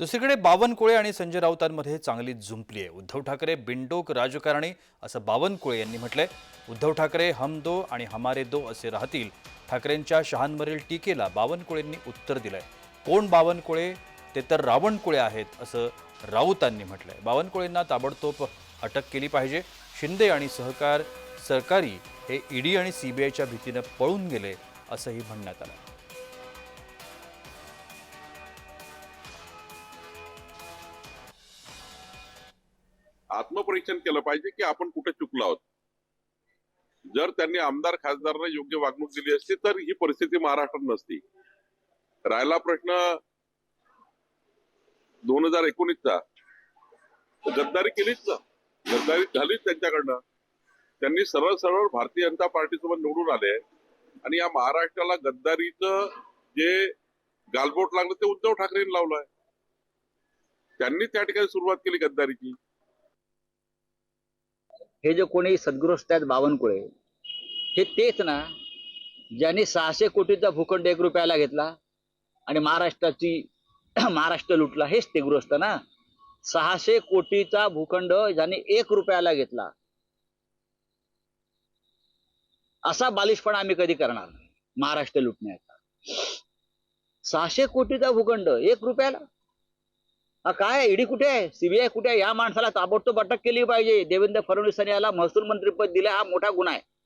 दुसरीकडे बावनकुळे आणि संजय राऊतांमध्ये चांगली झुंपली आहे. उद्धव ठाकरे बिंडोक राजकारणी असं बावनकुळे यांनी म्हटलंय. उद्धव ठाकरे हम दो आणि हमारे दो असे राहतील. ठाकरेंच्या शहांवरील टीकेला बावनकुळेंनी उत्तर दिलंय. कोण बावनकुळे? ते तर रावणकुळे आहेत असं राऊतांनी म्हटलंय. बावनकुळेंना ताबडतोब अटक केली पाहिजे. शिंदे आणि सहकार सरकारी हे ईडी आणि सीबीआयच्या भीतीनं पळून गेले असंही म्हणण्यात आलं. आत्मपरीक्षण केलं पाहिजे की आपण कुठे चुकलो आहोत. जर त्यांनी आमदार खासदारांना योग्य वागणूक दिली असती तर ही परिस्थिती महाराष्ट्रात नसती. राहिला प्रश्न दोन हजार एकोणीसचा. गद्दारी केलीच ना. गद्दारी झालीच त्यांच्याकडनं. त्यांनी सरळ सरळ भारतीय जनता पार्टीसोबत निवडून आले. आणि या महाराष्ट्राला गद्दारीचं जे गालबोट लागलं ते उद्धव ठाकरेंनी लावलंय. त्यांनी त्या ठिकाणी सुरुवात केली गद्दारीची. हे जे कोणी सद्गृहस्थ आहेत बावनकुळे हे तेच ना ज्यांनी सहाशे कोटीचा भूखंड एक रुपयाला घेतला आणि महाराष्ट्राची महाराष्ट्र लुटला हेच ते गृहस्थ ना. सहाशे कोटीचा भूखंड ज्यांनी एक रुपयाला घेतला. असा बालिशपणा आम्ही कधी करणार महाराष्ट्र लुटण्याचा. सहाशे कोटीचा भूखंड एक रुपयाला? हा काय ईडी कुठे आहे? सीबीआय कुठे आहे? या माणसाला ताबडतोब अटक केली पाहिजे. देवेंद्र फडणवीस यांनी याला महसूल मंत्रीपद दिलं. हा मोठा गुन्हा आहे.